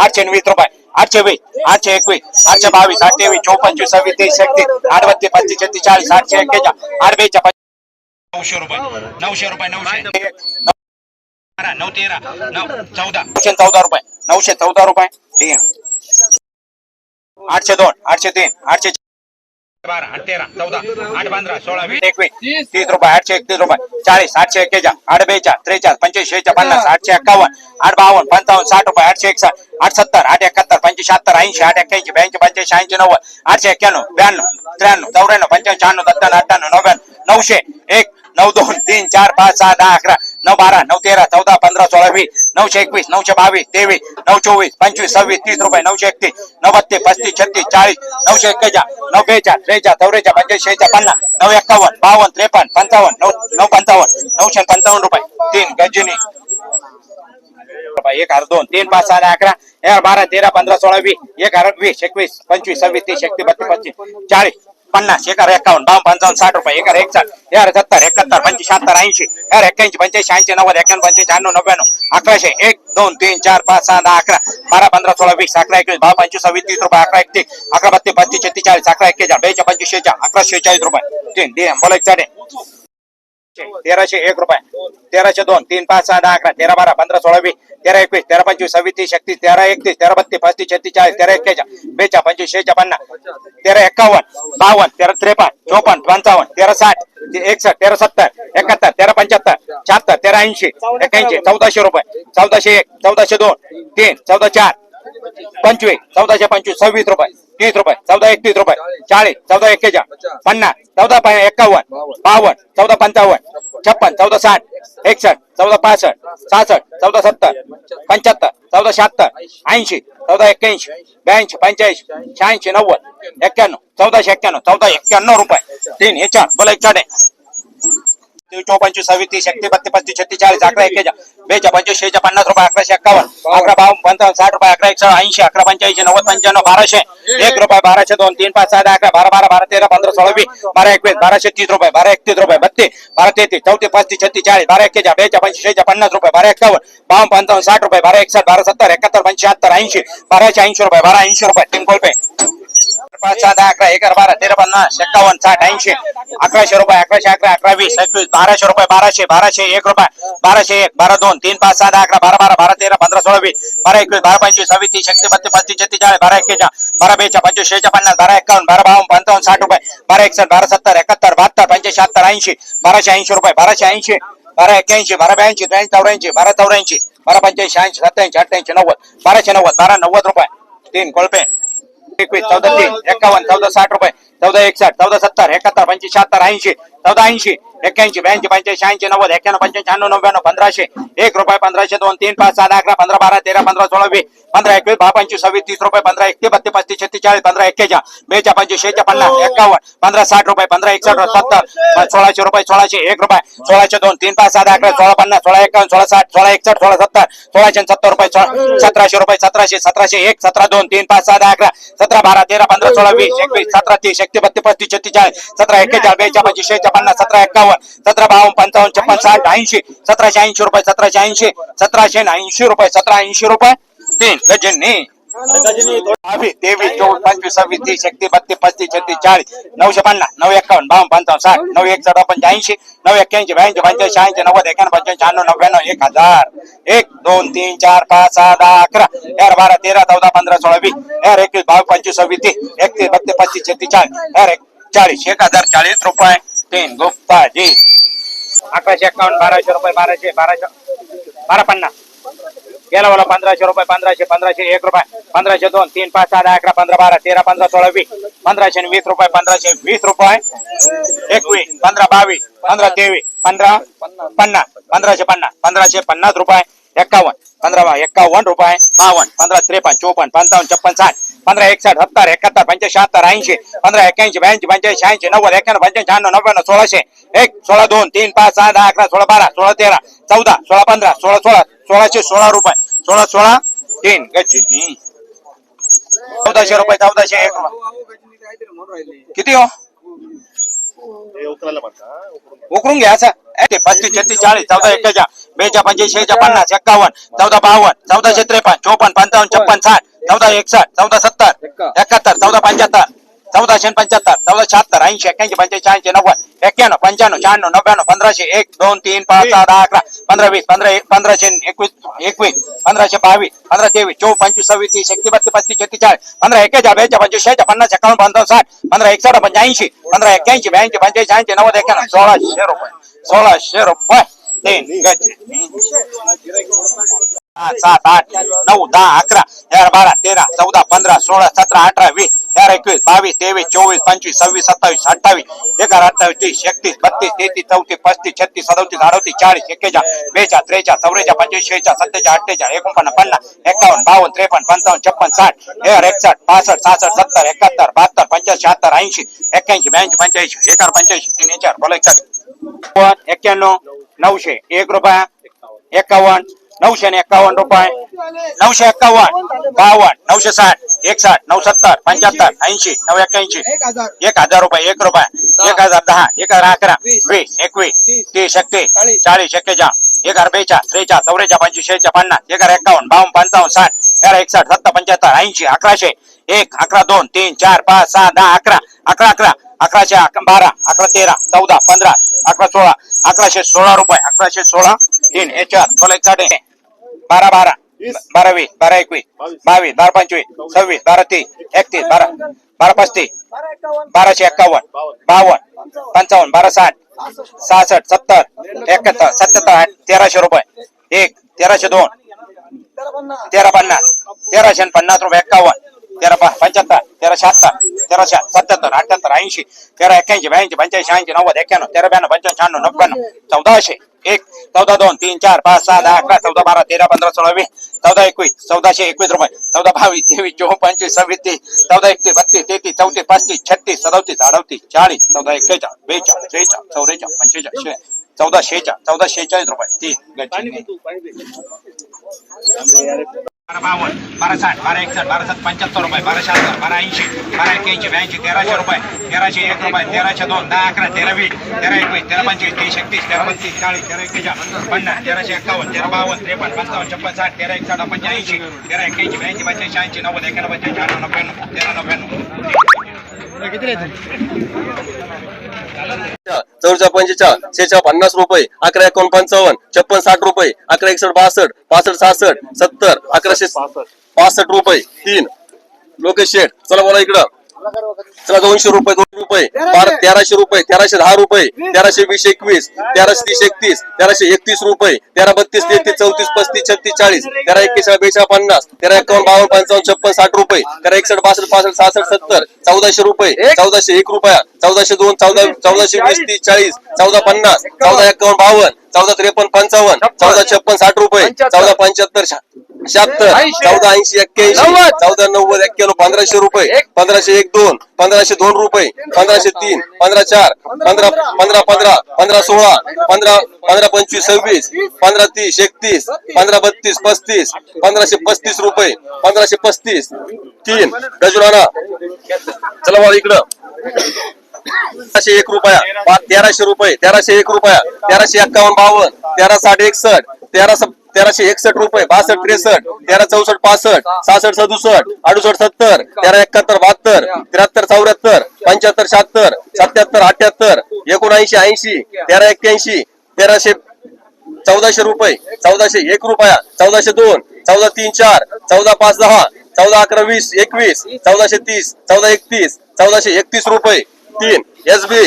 आठशे वीस रुपये आठशे वीस आठशे एकवीस आठशे बावीस आठ तेवीस चौपन्न सव्वीस तीस एकतीस आठ बत्तीस पस्तीस छत्तीस चाळीस आठशे एक्केचाळीस आठ बेचा नऊशे रुपये नऊशे रुपये नऊशे नऊ तेरा नऊ चौदा नऊशे चौदा रुपये नऊशे चौदा रुपये ठीक आहे आठशे दोन आठशे तीन आठशे बारा आठ तेरा चौदा आठ पंधरा सोळा वीस. एकवीस तीस रुपये आठशे एकतीस रुपये. चाळीस आठशे एक्केचाळ आठ बेचाळ त्रेचाळ पंचवीस शेहेचाळ पन्नास आठशे एक्कावन्न आठ बावन्न पंचावन्न साठ रुपये आठशे एकसष्ट आठ सत्तर आठ एकाहत्तर पंचवीस शहात्तर ऐंशी आठ एक्क्याऐंशी ब्याऐंशी पंच्याऐंशी ऐंशी नव्वद आठशे एक्क्याण्णव ब्याण्णव त्र्याण्णव चौऱ्याण्णव पंच्याण्णव शहाण्णव सत्त्याण्णव अठ्ठ्याण्णव नव्याण्णव नऊशे एक नऊ दोन तीन चार पाच सहा दहा अकरा नऊ बारा नऊ तेरा चौदा पंधरा सोळा वीस नऊशे एकवीस नऊशे बावीस तेवीस नऊ चोवीस पंचवीस सव्वीस तीस रुपये नऊशे एकतीस नऊ बत्तीस पस्तीस छत्तीस चाळीस नऊशे एक्केचाळ नऊ बेचाळ त्रेचाळ चौरेचाळ पंच्याऐंशी पन्नास नऊ एक्कावन्न बावन्न त्रेपन्न पंचावन्न नऊ नऊ पंचावन्न नऊशे पंचावन्न रुपये तीन गंजिनी. एक हजार दोन तीन पाच सहा अकरा एक बारा तेरा पंधरा सोळा वीस एक हजार वीस एकवीस पंचवीस सव्वीस तीस एकतीस बत्तीस पस्तीस चाळीस पन्नास एक एकावन्न बावन पंचावन्न साठ रुपये एक हजार एकसाठ सत्तर एकाहत्तर पंचवीस शहात्तर ऐंशी एक एक्क्याऐंशी पंच्याऐंशी ऐंशी नव्वद एक्क्याण्णव पंचवीस शहाण्णव नव्याण्णव अकराशे एक दोन तीन चार पाच सहा दहा अकरा बारा पंधरा सोळा वीस अकरा एकवीस बारा पंचवीस सव्वीस तीस रुपये अकरा एकतीस अकरा बत्तीस बत्तीस छत्तीस चाळीस अकरा एक्केचाळीस बेचाळ पंचवीस शेचाळ अकरा शेचाळीस रुपये. तीन दे बोलायचं तेराशे एक रुपये. तेराशे दोन. तीन पाच सहा दहा अकरा तेरा बारा पंधरा सोळा वीस तेरा एकवीस तेरा पंचवीस सव्वीस तीस एकतीस तेरा एकतीस तेरा बत्तीस पस्तीस छत्तीस चाळीस तेरा एक्केचाळ बेचाळ पंचवीस शेचाळ पन्नास तेरा एक्कावन्न बावन्न तेरा त्रेपन्न चोपन्न पंचावन्न तेरा साठ एकसष्ट तेरा सत्तर एकाहत्तर तेरा पंच्याहत्तर शहात्तर तेरा ऐंशी एक्याऐंशी चौदाशे रुपये चौदाशे एक चौदाशे दोन तीन चौदा चार पंचवीस चौदाशे पंचवीस सव्वीस रुपये तीस रुपये चौदा एकतीस रुपये चाळीस चौदा एक्केचाळ पन्नास चौदा एक्कावन्न बावन्न चौदा पंचावन्न छप्पन चौदा साठ एकसष्ट चौदा पासष्ट सहासष्ट चौदा सत्तर पंच्याहत्तर चौदा शहात्तर ऐंशी चौदा एक्क्याऐंशी ब्याऐंशी पंच्याऐंशी शहाऐंशी नव्वद एक्क्याण्णव चौदाशे एक्क्याण्णव चौदा एक्क्याण्णव रुपये. तीन हे चार बोला एक चार चौपंचवीस सव्वीस एकतीस बत्तीस पस्तीस छत्तीस चाळीस अकरा एक्केचाळ बेचा पंचवीस शेहेचाळ पन्नास रुपये अकराशे एक्कावन्न अकरा बावन्न पंचावन्न साठ रुपये अकरा एकशे ऐंशी अकरा पंच्याऐंशी नव्वद पंच्याण्णव बाराशे. एक रुपये बाराशे दोन तीन पाच दहा अकरा बारा बारा बारा तेरा पंधरा सोळा वीस बारा एकवीस बाराशे तीस रुपये बारा एकतीस रुपये बत्तीस बारा तेहतीस चौतीस पस्तीस छत्तीस चाळीस बारा एक्केचाळ बेचा पंचवीस शेहेचाळ पन्नास रुपये बारा एक्कावन्न बावन्न पंचावन्न साठ रुपये बारा एकसष्ट बारा सत्तर एकाहत्तर पंच्याहत्तर ऐंशी बाराशे ऐंशी रुपये बारा ऐंशी रुपये तीन रुपये पाच दहा अकरा एकर बारा तेरा पन्नास एक्कावन्न साठ ऐंशी अकराशे रुपये अकराशे अकरा अकरा वीस एकवीस बाराशे रुपये बाराशे बाराशे एक रुपये बाराशे एक बारा दोन तीन पाच सहा दहा अकरा बारा बारा बारा तेरा पंधरा सोळा वीस बारा एकवीस बारा पंचवीस सव्वीस तीस एकतीस बत्तीस पस्तीस छत्तीस बारा एक्केच्या बारा बेच्या पंचवीस शेच्या पन्नास बारा एक्कावन्न बारा बावन्न पंचावन्न साठ रुपये बारा एकसष्ट बारा सत्तर एकाहत्तर बहात्तर पंच्याऐंशी शहात्तर ऐंशी बाराशे ऐंशी रुपये बाराशे ऐंशी बारा एक्क्याऐंशी बारा ब्याऐंशी त्र्याऐंशी चौऱ्याऐंशी बारा चौऱ्याऐंशी बारा पंच्याऐंशी ऐंशी सत्याऐंशी अठ्ठ्याऐंशी नव्वद बाराशे नव्वद बारा नव्वद रुपये तीन कोळपे. एकवीस चौदा तीन एकावन्न चौदा साठ रुपये चौदा एकसष्ट चौदा सत्तर एकाहत्तर पंचवीस शहात्तर ऐंशी चौदा ऐंशी. एक्क्याऐंशी ब्याऐंशी पंच्याऐंशी ऐंशी नव्वद एक्क्याण्णव पंच्याऐंशी शहाण्णव नव्याण्णव पंधराशे. एक रुपये पंधराशे दोन तीन पाच दहा अकरा पंधरा बारा तेरा पंधरा सोळा वीस पंधरा एकवीस दहा पंचवीस सव्वीस तीस रुपये पंधरा एकतीस बत्तीस पस्तीस छत्तीस चाळीस पंधरा एक्केचाळ बेचा पंचवीस शेहेचाळ पन्नास एक्कावन्न पंधरा साठ रुपये पंधरा एकसष्ट सत्तर सोळाशे रुपये सोळाशे एक रुपये सोळाशे दोन तीन पाच दहा अकरा सोळा पन्नास सोळा एकावन्न सोळा साठ सोळा एकसष्ट सोळा सत्तर सोळाशे सत्तर रुपये सतराशे रुपये सतराशे सतराशे एक सतरा दोन तीन पाच दहा अकरा सतरा बारा तेरा पंधरा सोळा वीस एकवीस सतरा तीस एकतीस बत्तीस पस्तीस छत्तीस चाळीस सतरा एक्केचाळ बेचा पंचवीस शेहेचाळ पन्नास सतरा एक्कावन्न पंचावन्न, छप्पन, साठ, ऐंशी, सतराशे, ऐंशी रुपये ऐंशी रुपये रुपये, तीन गजनी। पंचवीस तीस बत्तीस, पस्तीस, छत्तीस, चाळीस साठ शहाऐंशी, नव्वद एक हज़ार. एक, दोन, तीन, चार, पाच सहा दहा यार बारा, तेरा, चौदा, पंधरा, सोळा यार पंचवीस तीस बत्तीस, पस्तीस, छत्तीस यार एक एक हज़ार चाळीस रुपये. तीन गुप्ता जी. अकराशे एक्कावन्न बाराशे रुपये बाराशे बाराशे बारा पन्नास. गेला बोला पंधराशे रुपये पंधराशे पंधराशे एक रुपये. पंधराशे दोन तीन पाच सहा अकरा पंधरा बारा तेरा पंधरा सोळा वीस. पंधराशे वीस रुपये पंधराशे वीस रुपये. एकवीस पंधरा बावीस पंधरा तेवीस पंधरा पन्नास. पंधराशे पन्नास पंधराशे पन्नास रुपये. पंधरा बा- एक्कावन्न रुपये बावन्न पंधरा त्रेपन्न चोपन्न पंचावन्न छप्पन साठ पंधरा एकसष्ट सत्तर एकाहत्तर पंच्याऐंशी शहात्तर ऐंशी पंधरा एक्क्याऐंशी ब्याऐंशी पंच्याऐंशी शहाऐंशी नव्वद एक्क्याण्णव पंच्याऐंशी शहाण्णव नव्याण्णव सोळाशे एक सोळा दोन तीन पाच सहा दहा अकरा सोळा बारा सोळा तेरा चौदा सोळा पंधरा सोळा सोळा सोळाशे सोळा रुपये सोळा सोळा तीन गच्ची चौदाशे रुपये चौदाशे एक रुपये किती हो? उकरून घ्या. असं पस्तीस छत्तीस चाळीस चौदा एक्केच्या बेच्या पंच्याऐंशी पन्नास एक्कावन्न चौदा बावन्न चौदाशे त्रेपन्न चोपन्न पंचावन्न छप्पन साठ चौदा एकसष्ट चौदा सत्तर एकाहत्तर चौदा पंच्याहत्तर चौदाशे पंच्याहत्तर चौदा शहात्तर ऐंशी एक्क्याऐंशी पंच्याऐंशी शहाऐंशी नव्वद एक्क्याण्णव पंच्याण्णव शहाण्णव नव्याण्णव पंधराशे एक दोन तीन पाच सहा दहा अकरा पंधरा वीस पंधरा एक पंधराशे एकवीस एकवीस पंधराशे बावीस पंधरा तेवीस चोवीस पंचवीस सव्वीस तीस एकतीस बत्तीस पस्तीस छत्तीस चाळीस पंधरा एक्केच्या बेच्या पंचवीस शेच्या पन्नास एकावन्न पंचावन्न साठ पंधरा एकसष्ट पंच्याऐंशी पंधरा एक्क्याऐंशी ब्याऐंशी पंच्याऐंशी ऐंशी नव्वद एक्क्याण्णव सोळाशे रुपये. सोळाशे रुपये तीन गज पाच सात आठ नऊ दहा अकरा तेरा बारा तेरा चौदा पंधरा सोळा सतरा अठरा वीस तेरा एकवीस बावीस तेवीस चोवीस पंचवीस सव्वीस सत्तावीस अठ्ठावीस एगार अठ्ठावीस तीस एकतीस बत्तीस तेहतीस चौतीस पस्तीस छत्तीस सदोतीस अडतीस चाळीस एक्केचाळीस बेचाळीस त्रेचाळीस चौवेचाळीस पंचवीस शेहेचाळीस सत्तेचाळीस अठ्ठेचाळीस एकोणपन्नास पन्नास एकावन्न बावन्न त्रेपन्न पंचावन्न छप्पन साठ एक एकसष्ट पासष्ट सहासष्ट सत्तर एकाहत्तर बहात्तर पंच्याऐंशी शहात्तर ऐंशी एक्क्याऐंशी ब्याऐंशी पंच्याऐंशी एकार पंच्याऐंशी एक्क्याण्णव नऊशे. एक रुपया. एकावन्न. नऊशे आणि एक्कावन्न रुपये. नऊशे एक्कावन्न बावन्न. नऊशे साठ. एकसाठ. नऊ सत्तर पंच्याहत्तर. ऐंशी. नऊ एक्क्याऐंशी. एक हजार. रुपये. एक रुपया. एक हजार दहा. एक हजार अकरा. वीस. एकवीस. तीस. एकतीस. चाळीस. एक्केचाळीस. एक हजार बेचाळीस. त्रेचाळीस. चौवेचाळीस पंचवीस शेहेचाळीस पन्नास एक हजार एक्कावन्न बावन्न. पंचावन्न. साठ. तेरा एकसष्ट. सत्तर. पंच्याहत्तर. ऐंशी. अकराशे. एक अकरा दोन तीन चार पाच सहा दहा अकरा. अकरा अकरा. अकराशे अक- बारा. अकरा तेरा. चौदा. पंधरा. अकरा सोळा अकराशे सोळा रुपये अकराशे सोळा. तीन हे चार सोळा एक साडे बारा बारा. बारा वीस बारा एकवीस. बावीस. बारा पंचवीस. सव्वीस बारा तीस. एकतीस बारा बारा पस्तीस. बाराशे एक्कावन्न. बावन्न. पंचावन्न बारा साठ. सहासष्ट सत्तर. एकाहत्तर सत्याहत्तर तेराशे रुपये. एक तेराशे दोन. तेरा पन्नास. तेराशे पन्नास रुपये एक्कावन्न. तेरा पंच्याहत्तर तेरा शहात्तर तेराशे सत्याहत्तर अठ्याहत्तर ऐंशी तेरा एक्क्याऐंशी ब्याऐंशी पंच्याऐंशी ऐंशी नव्वद एक्क्याण्णव तेरा ब्याण्णव पंच्याण्णव शहाण्णव नव्याण्णव चौदाशे एक चौदा दोन तीन चार पाच सहा दहा अकरा चौदा बारा तेरा पंधरा सोळा वीस चौदा एकवीस चौदाशे एकवीस रुपये. चौदा बावीस तेवीस चोवीस पंचवीस सव्वीस तीस चौदा एकतीस बत्तीस तेहतीस चौतीस पस्तीस छत्तीस सदतीस अडतीस चाळीस चौदा एक्केचाळीस बेचाळीस त्रेचाळीस चौरेचाळीस पंचेचाळीस चौदा शेहेचाळीस चौदा शेहेचाळीस रुपये. तीन बारा बावन्न बारा साठ बारा एकसठ बारा सात पंच्याहत्तर रुपये बारा शहात्तर बारा ऐंशी बारा एक्क्याऐंशी ब्याऐंशी तेराशे रुपये तेराशे एक रुपये तेराशे दोन दहा अकरा तेरा वीस तेरा एकवीस तेरा पंचवीस तीस एकतीस तेरा बत्तीस चाळीस तेरा एक्केचाळीस पन्नास तेराशे एकावन्न तेरा बावन्न त्रेपन्न पंचावन्न छप्पन साठ तेरा एकसाठ पंच्याऐंशी तेरा एक्क्याऐंशी ब्याऐंशी पंच्याऐंशी ऐंशी नव्वद एकाण्णव पंच्याऐंशी अठ्ठ्याण्णव नव्याण्णव तेरा नव्याण्णव. किती चौदा पंचेचा शेचा पन्नास रुपये अकरा एकोण पंचावन्न छप्पन साठ रुपये अकरा एकसष्ट बासष्ट पासष्ट सहासष्ट सत्तर अकराशे पासष्ट रुपये तीन. लोकेश शेठ चला बोला इकडं. चला दोनशे रुपये दोन रुपये. बारा तेराशे रुपये तेराशे दहा रुपये तेराशे वीस एकवीस तेराशे तीस एकतीस तेराशे एकतीस रुपये तेरा बत्तीस तेहतीस चौतीस पस्तीस छत्तीस चाळीस तेरा एकवीस बेचाळ पन्नास तेरा एकावन्न बावन्न पंचावन्न छप्पन साठ रुपये तेरा एकसष्ट बासष्ट पासष्ट सहासष्ट सत्तर चौदाशे रुपये चौदाशे एक रुपया चौदाशे दोन चौदा चौदाशे वीस तीस चाळीस चौदा पन्नास चौदा एकावन्न बावन्न चौदा त्रेपन्न पंचावन्न चौदा छप्पन साठ रुपये चौदा पंच्याहत्तर शहात्तर चौदा ऐंशी एक्क्याऐंशी चौदा नव्वद एक्क्याण्णव पंधराशे रुपये पंधराशे एक दोन पंधराशे दोन रुपये पंधराशे तीन पंधरा चार पंधरा पंधरा पंधरा पंधरा सोळा पंधरा पंधरा पंचवीस सव्वीस पंधरा तीस एकतीस पंधरा बत्तीस पस्तीस पंधराशे पस्तीस रुपये पंधराशे पस्तीस तीन. डजुराना चला बघा इकडं. तेराशे एक रुपया तेराशे रुपये तेराशे एक रुपया तेराशे एक्कावन्न बावन्न तेरा साठ एकसष्ट तेरा तेराशे एकसष्ट रुपये बासष्ट त्रेसष्ट तेरा चौसष्ट पासष्ट सहासष्ट सदुसष्ट अडुसष्ट सत्तर तेरा एकाहत्तर बहात्तर त्र्याहत्तर चौऱ्याहत्तर पंच्याहत्तर शहात्तर सत्याहत्तर अठ्याहत्तर एकोणऐंशी ऐंशी तेरा एक्क्याऐंशी तेराशे चौदाशे रुपये चौदाशे एक रुपया चौदाशे दोन चौदा तीन चार चौदा पाच दहा चौदा अकरा वीस एकवीस चौदाशे तीस चौदा एकतीस चौदाशे एकतीस रुपये तीन एस बी.